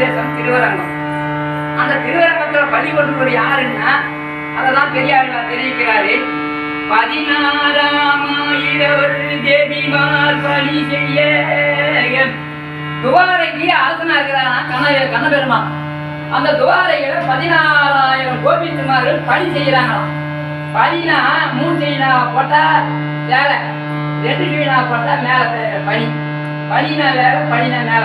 தேசம் திருவரங்கம். அந்த திருவரங்கத்துல பள்ளி கொண்டு யாருன்னா அதெல்லாம் பெரியார் தெரிவிக்கிறாரு. பதினாறாம் ஆயிரவர் தேவிமார் பணி செய்ய. துவாரைக்கு அரசனா இருக்கிறான்? கண்ண கண்ணபெருமா அந்த துவாரைகளை பதினாறாயிரம் கோபித்துமார்கள் பணி செய்யறாங்களாம் பனினா மூணு செய்யினா போட்டா வேலை ரெண்டு செய்யினா போட்டா மேல பணி பனி பனினா வேலை பனினா மேல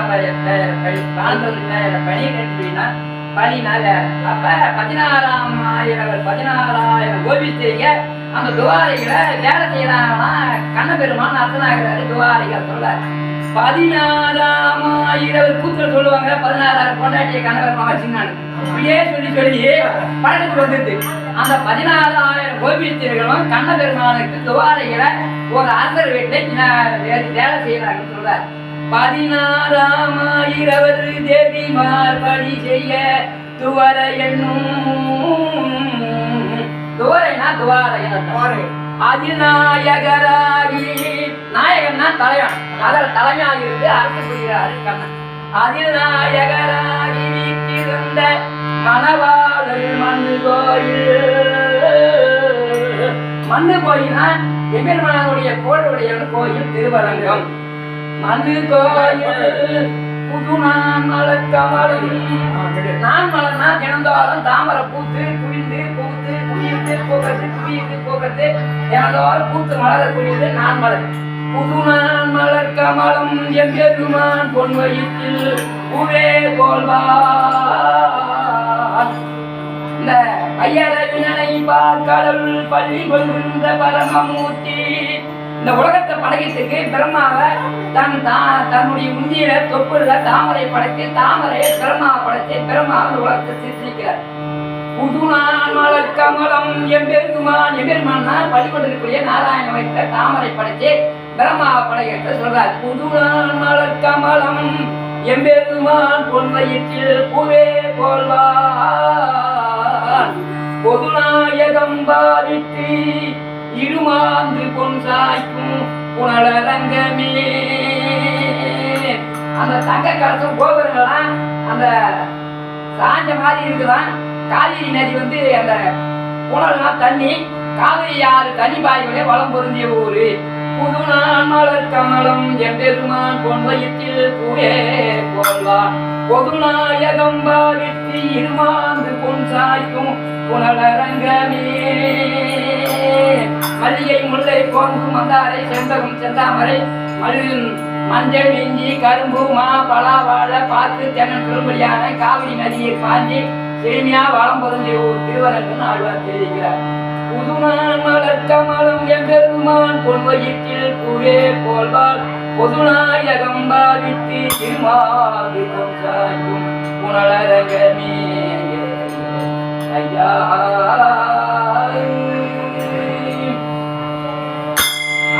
ப- ப- அப்ப பதினாறாம் ஆயிரம் பதினாறாயிரம் கோபித்திரிங்க அந்த துவாரைகளை வேலை செய்யறாங்கன்னா கண்ணபெருமான் அர்த்தனாகிறாரு துவாரைகள் சொல்ல பதினாறாம் ஆயிரம் கூத்துல சொல்லுவாங்க. பதினாறாயிரம் கொண்டாட்டிய கணவர் வச்சுனானு இப்படியே சொல்லி சொல்லி பழக்கத்துக்கு வந்துருது அந்த பதினாறாயிரம் கோபியத்திர்களும் கண்ண பெருமானுக்கு துவாரைகளை ஒரு அரசர் வீட்டில் வேலை செய்யறாங்கன்னு சொல்றாரு பதினாறாம் ஆயிரவர் தேவிமார் பணி செய்ய துவர என்னும் துவரைனா துவாரை அதிநாயகராகி நாயகன்னா தலைவன். அதில் தலைமையாக இருந்து அரசு புரிகிறாரு கண்ணன். அதிநாயகராகி வீட்டிருந்த மணவாளர் மண்ணு கோயில் மண்ணு கோயில்னா எம்பெருமானுடைய கோளுடைய கோயில் திருவரங்கம். மது கோயில் புது நான் மலக்கமலும் நான் மலர்னா தினந்தோறும் தாமரை பூத்து குவிந்து பூத்து குவிந்து போகிறது குவிந்து போகிறது தினந்தோறும் பூத்து மலர குவிந்து நான் மலர். புது நான் மலர் கமலம் எம்பெருமான் பொன்வயிற்றில் உவே போல்வா பார்க்கடல் பள்ளி கொள்கின்ற பரமமூர்த்தி. இந்த உலகத்தை படைக்கிறதுக்கு பிரம்மாவை தன் தா தன்னுடைய உந்தியில தொப்புல தாமரை படைத்து தாமரையை பிரம்மாவை படைத்து பிரம்மாவை உலகத்தை சிருஷ்டிக்கிறார். புதுநாள் மலர் கமலம் எம்பெருமான் எம்பெருமான்னா பள்ளிக்கொண்டிருக்கக்கூடிய நாராயண வைத்த தாமரை படைத்து பிரம்மாவை படைக்கிறத சொல்றார். புதுநாள் மலர் கமலம் எம்பெருமான் பொன் வயிற்றில் பூவே போல்வா. பொதுநாயகம் பாதித்து இருமாந்து பொன் சாய்க்கும் புனலரங்கமே. அந்த தங்க கலசம் கோபுரங்கள்லாம் அந்த சாஞ்ச மாதிரி இருக்குதான். காவிரி நதி வந்து அந்த புனல்லாம் தண்ணி காவிரி ஆறு தனி பாய்களே வளம் பொருந்திய ஊரு. புதுநான் மலர் கமலம் எம்பெருமான் பொன் வயிற்றில் பூவே போல்வான் பொதுநாயகம் பாவித்து இருமாந்து பொன் சாய்க்கும் புனலரங்கமே. மல்லிகை முல்லை கோங்கு மந்தாரை செம்பகம் செந்தாமரை மல்லு மஞ்சள் இஞ்சி கரும்பு மா பலா பார்த்து தென்னன் பெரும்படியான காவிரி நதியை பாஞ்சி செழுமையா வளம் பொருந்திய ஒரு திருவரங்கன் ஆழ்வார் தெரிவிக்கிறார். புதுமான் மலர் கமலம் எம்பெருமான் பொன்வயிற்றில் பூவே போல்வாள். பொதுநாய் அகம்பாதித்து திருமாது கொன்றாயும் புனலரகமே. ஐயா.